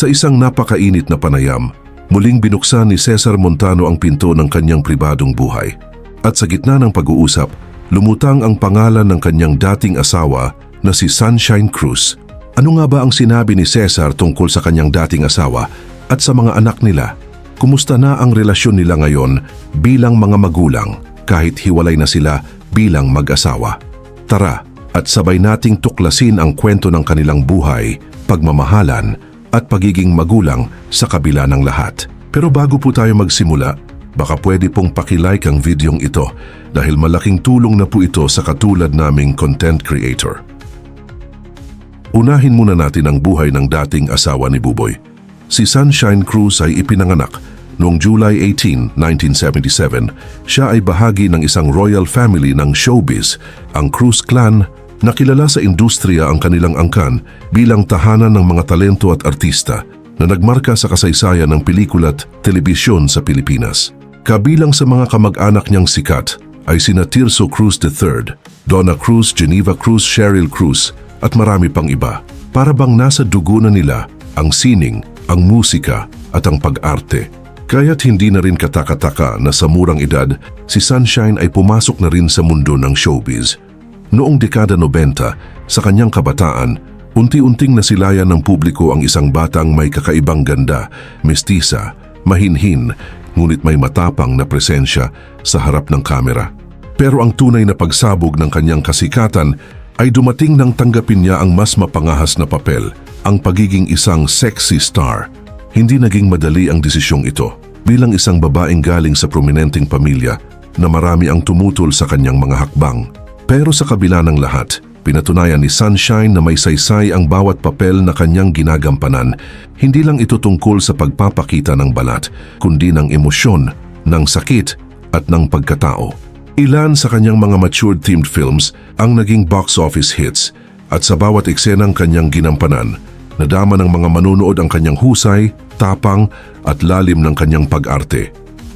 Sa isang napakainit na panayam, muling binuksan ni Cesar Montano ang pinto ng kanyang pribadong buhay. At sa gitna ng pag-uusap, lumutang ang pangalan ng kanyang dating asawa na si Sunshine Cruz. Ano nga ba ang sinabi ni Cesar tungkol sa kanyang dating asawa at sa mga anak nila? Kumusta na ang relasyon nila ngayon bilang mga magulang kahit hiwalay na sila bilang mag-asawa? Tara at sabay nating tuklasin ang kwento ng kanilang buhay, pagmamahalan at pagiging magulang sa kabila ng lahat. Pero bago po tayo magsimula, baka pwede pong pakilike ang videong ito dahil malaking tulong na po ito sa katulad naming content creator. Unahin muna natin ang buhay ng dating asawa ni Buboy. Si Sunshine Cruz ay ipinanganak noong July 18, 1977. Siya ay bahagi ng isang royal family ng showbiz, ang Cruz clan, na kilala sa industriya ang kanilang angkan bilang tahanan ng mga talento at artista na nagmarka sa kasaysayan ng pelikula at telebisyon sa Pilipinas. Kabilang sa mga kamag-anak niyang sikat ay sina Tirso Cruz III, Donna Cruz, Geneva Cruz, Cheryl Cruz at marami pang iba. Para bang nasa dugo na nila ang sining, ang musika at ang pag-arte. Kaya't hindi na rin katakataka na sa murang edad, si Sunshine ay pumasok na rin sa mundo ng showbiz. Noong dekada 90, sa kanyang kabataan, unti-unting nasilayan ng publiko ang isang batang may kakaibang ganda, mestisa, mahinhin, ngunit may matapang na presensya sa harap ng kamera. Pero ang tunay na pagsabog ng kanyang kasikatan ay dumating nang tanggapin niya ang mas mapangahas na papel, ang pagiging isang sexy star. Hindi naging madali ang desisyong ito bilang isang babaeng galing sa prominenteng pamilya na marami ang tumutol sa kanyang mga hakbang. Pero sa kabila ng lahat, pinatunayan ni Sunshine na may saysay ang bawat papel na kanyang ginagampanan. Hindi lang ito tungkol sa pagpapakita ng balat, kundi ng emosyon, ng sakit at ng pagkatao. Ilan sa kanyang mga matured themed films ang naging box office hits at sa bawat eksenang kanyang ginampanan, nadama ng mga manunood ang kanyang husay, tapang at lalim ng kanyang pag-arte.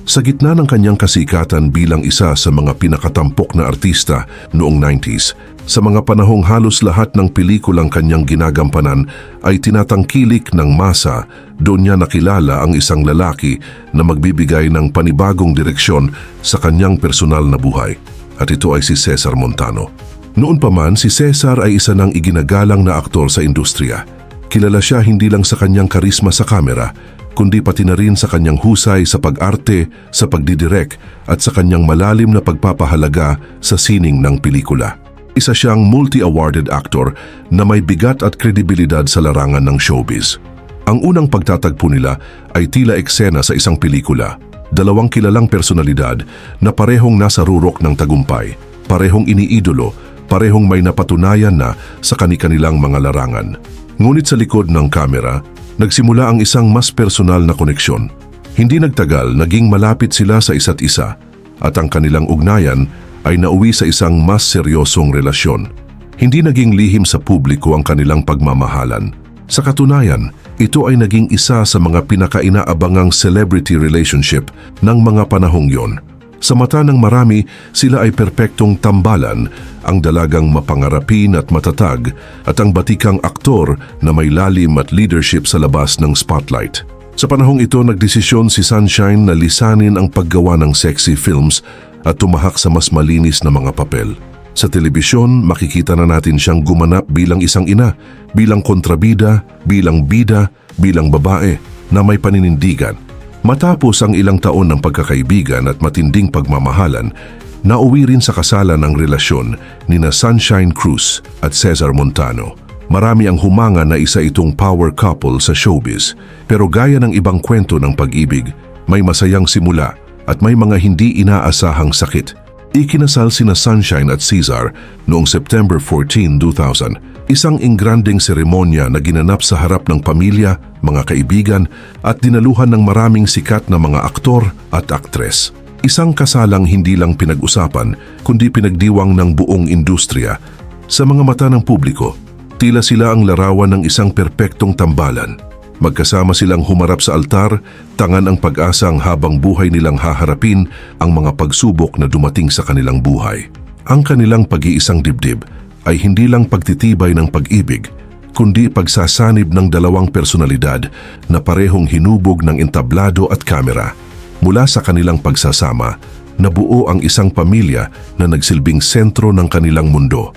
Sa gitna ng kanyang kasikatan bilang isa sa mga pinakatampok na artista noong 90s, sa mga panahong halos lahat ng pelikulang kanyang ginagampanan ay tinatangkilik ng masa, doon niya nakilala ang isang lalaki na magbibigay ng panibagong direksyon sa kanyang personal na buhay. At ito ay si Cesar Montano. Noon pa man, si Cesar ay isa ng iginagalang na aktor sa industriya. Kilala siya hindi lang sa kanyang karisma sa kamera, kundi pati na rin sa kanyang husay sa pag-arte, sa pagdidirek at sa kanyang malalim na pagpapahalaga sa sining ng pelikula. Isa siyang multi-awarded actor na may bigat at kredibilidad sa larangan ng showbiz. Ang unang pagtatagpo nila ay tila eksena sa isang pelikula. Dalawang kilalang personalidad na parehong nasa rurok ng tagumpay, parehong iniidolo, parehong may napatunayan na sa kani-kanilang mga larangan. Ngunit sa likod ng kamera, nagsimula ang isang mas personal na koneksyon. Hindi nagtagal, naging malapit sila sa isa't isa at ang kanilang ugnayan ay nauwi sa isang mas seryosong relasyon. Hindi naging lihim sa publiko ang kanilang pagmamahalan. Sa katunayan, ito ay naging isa sa mga pinakainaabangang celebrity relationship ng mga panahong yon. Sa mata ng marami, sila ay perpektong tambalan, ang dalagang mapangarapin at matatag, at ang batikang aktor na may lalim at leadership sa labas ng spotlight. Sa panahong ito, nagdesisyon si Sunshine na lisanin ang paggawa ng sexy films at tumahak sa mas malinis na mga papel. Sa telebisyon, makikita na natin siyang gumanap bilang isang ina, bilang kontrabida, bilang bida, bilang babae na may paninindigan. Matapos ang ilang taon ng pagkakaibigan at matinding pagmamahalan, nauwi rin sa kasalan ang relasyon ni na Sunshine Cruz at Cesar Montano. Marami ang humanga na isa itong power couple sa showbiz, pero gaya ng ibang kwento ng pag-ibig, may masayang simula at may mga hindi inaasahang sakit. Ikinasal sina Sunshine at Cesar noong September 14, 2000 isang ingranding seremonya na ginanap sa harap ng pamilya, mga kaibigan at dinaluhan ng maraming sikat na mga aktor at aktres. Isang kasalang hindi lang pinag-usapan kundi pinagdiwang ng buong industriya. Sa mga mata ng publiko, tila sila ang larawan ng isang perpektong tambalan. Magkasama silang humarap sa altar, tangan ang pag-asang habang buhay nilang haharapin ang mga pagsubok na dumating sa kanilang buhay. Ang kanilang pag-iisang dibdib ay hindi lang pagtitibay ng pag-ibig, kundi pagsasanib ng dalawang personalidad na parehong hinubog ng entablado at kamera. Mula sa kanilang pagsasama, nabuo ang isang pamilya na nagsilbing sentro ng kanilang mundo.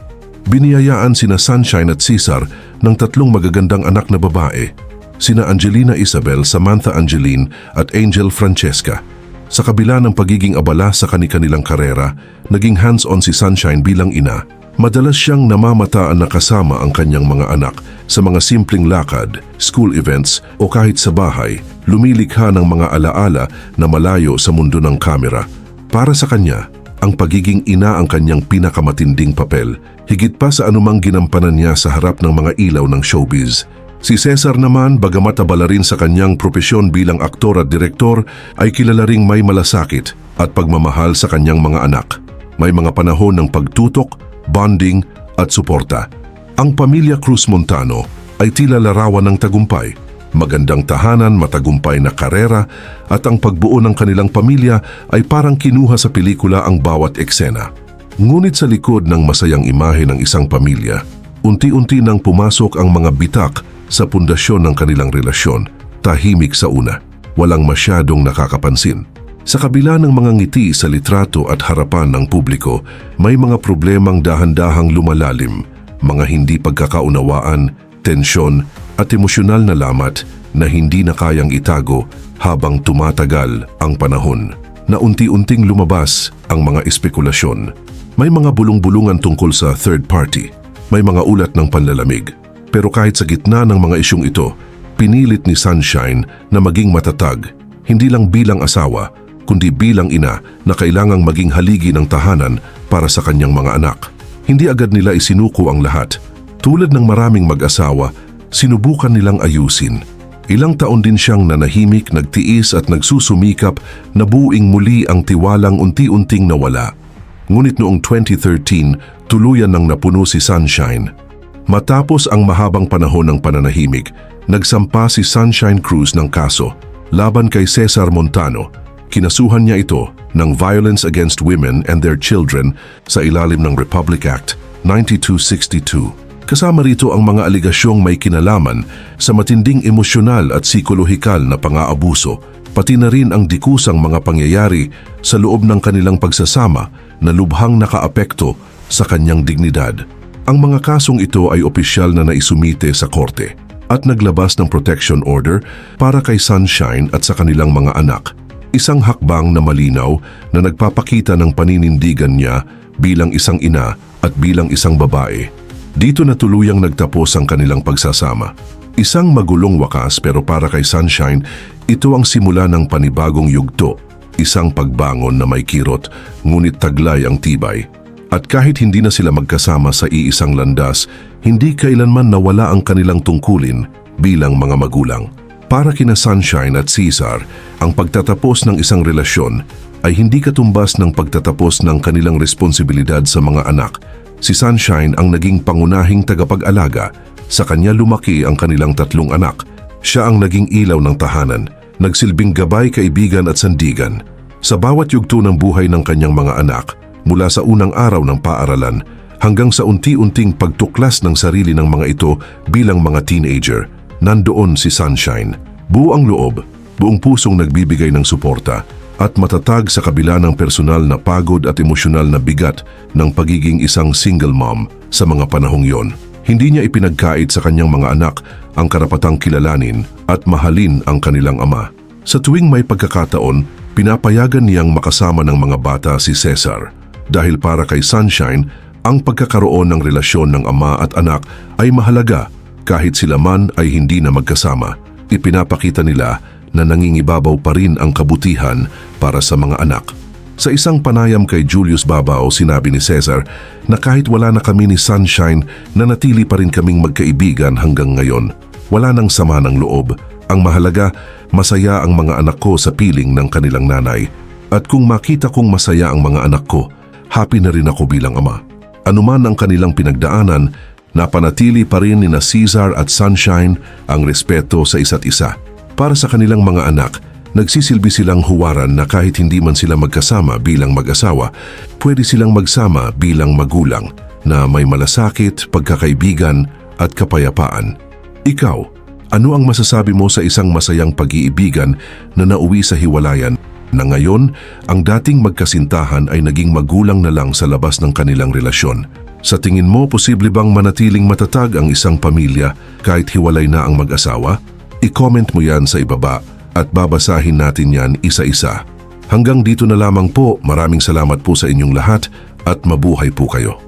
Biniyayaan sina Sunshine at Cesar ng tatlong magagandang anak na babae, sina Angelina Isabel, Samantha Angeline at Angel Francesca. Sa kabila ng pagiging abala sa kani-kanilang karera, naging hands-on si Sunshine bilang ina. Madalas siyang namamataan na kasama ang kanyang mga anak sa mga simpleng lakad, school events o kahit sa bahay, lumilikha ng mga alaala na malayo sa mundo ng kamera. Para sa kanya, ang pagiging ina ang kanyang pinakamatinding papel, higit pa sa anumang ginampanan niya sa harap ng mga ilaw ng showbiz. Si Cesar naman, bagamat abala rin sa kanyang propesyon bilang aktor at direktor, ay kilala ring may malasakit at pagmamahal sa kanyang mga anak. May mga panahon ng pagtutok, bonding at suporta. Ang pamilya Cruz Montano ay tila larawan ng tagumpay. Magandang tahanan, matagumpay na karera at ang pagbuo ng kanilang pamilya ay parang kinuha sa pelikula ang bawat eksena. Ngunit sa likod ng masayang imahe ng isang pamilya, unti-unti nang pumasok ang mga bitak sa pundasyon ng kanilang relasyon, tahimik sa una, walang masyadong nakakapansin. Sa kabila ng mga ngiti sa litrato at harapan ng publiko, may mga problemang dahan-dahang lumalalim, mga hindi pagkakaunawaan, tensyon at emosyonal na lamat na hindi na kayang itago habang tumatagal ang panahon. Na unti-unting lumabas ang mga espekulasyon. May mga bulong-bulungan tungkol sa third party, may mga ulat ng panlalamig. Pero kahit sa gitna ng mga isyong ito, pinilit ni Sunshine na maging matatag, hindi lang bilang asawa, kundi bilang ina na kailangang maging haligi ng tahanan para sa kanyang mga anak. Hindi agad nila isinuko ang lahat. Tulad ng maraming mag-asawa, sinubukan nilang ayusin. Ilang taon din siyang nanahimik, nagtiis at nagsusumikap na buuing muli ang tiwalang unti-unting nawala. Ngunit noong 2013, tuluyan nang napuno si Sunshine. Matapos ang mahabang panahon ng pananahimik, nagsampa si Sunshine Cruz ng kaso laban kay Cesar Montano Kinasuhan niya ito ng Violence Against Women and Their Children sa ilalim ng Republic Act 9262. Kasama rito ang mga aligasyong may kinalaman sa matinding emosyonal at psikolohikal na pang-aabuso, pati na rin ang dikusang mga pangyayari sa loob ng kanilang pagsasama na lubhang nakaapekto sa kanyang dignidad. Ang mga kasong ito ay opisyal na naisumite sa korte at naglabas ng protection order para kay Sunshine at sa kanilang mga anak. Isang hakbang na malinaw na nagpapakita ng paninindigan niya bilang isang ina at bilang isang babae. Dito na tuluyang nagtapos ang kanilang pagsasama. Isang magulong wakas pero para kay Sunshine, ito ang simula ng panibagong yugto. Isang pagbangon na may kirot, ngunit taglay ang tibay. At kahit hindi na sila magkasama sa iisang landas, hindi kailanman nawala ang kanilang tungkulin bilang mga magulang. Para kina Sunshine at Caesar, ang pagtatapos ng isang relasyon ay hindi katumbas ng pagtatapos ng kanilang responsibilidad sa mga anak. Si Sunshine ang naging pangunahing tagapag-alaga. Sa kanya lumaki ang kanilang tatlong anak. Siya ang naging ilaw ng tahanan, nagsilbing gabay, kaibigan at sandigan. Sa bawat yugto ng buhay ng kanyang mga anak, mula sa unang araw ng paaralan hanggang sa unti-unting pagtuklas ng sarili ng mga ito bilang mga teenager, nandoon si Sunshine. Buang loob, buong pusong nagbibigay ng suporta at matatag sa kabila ng personal na pagod at emosyonal na bigat ng pagiging isang single mom sa mga panahong yon. Hindi niya ipinagkait sa kanyang mga anak ang karapatang kilalanin at mahalin ang kanilang ama. Sa tuwing may pagkakataon, pinapayagan niyang makasama ng mga bata si Cesar. Dahil para kay Sunshine, ang pagkakaroon ng relasyon ng ama at anak ay mahalaga kahit sila man ay hindi na magkasama, ipinapakita nila na nangingibabaw pa rin ang kabutihan para sa mga anak. Sa isang panayam kay Julius Babao, sinabi ni Cesar na kahit wala na kami ni Sunshine, nanatili pa rin kaming magkaibigan hanggang ngayon. Wala nang sama ng loob. Ang mahalaga, masaya ang mga anak ko sa piling ng kanilang nanay. At kung makita kong masaya ang mga anak ko, happy na rin ako bilang ama. Anuman ang kanilang pinagdaanan, napanatili pa rin ni na Caesar at Sunshine ang respeto sa isa't isa. Para sa kanilang mga anak, nagsisilbi silang huwaran na kahit hindi man sila magkasama bilang mag-asawa, pwede silang magsama bilang magulang na may malasakit, pagkakaibigan at kapayapaan. Ikaw, ano ang masasabi mo sa isang masayang pag-iibigan na nauwi sa hiwalayan na ngayon ang dating magkasintahan ay naging magulang na lang sa labas ng kanilang relasyon? Sa tingin mo, posible bang manatiling matatag ang isang pamilya kahit hiwalay na ang mag-asawa? I-comment mo yan sa ibaba at babasahin natin yan isa-isa. Hanggang dito na lamang po, maraming salamat po sa inyong lahat at mabuhay po kayo.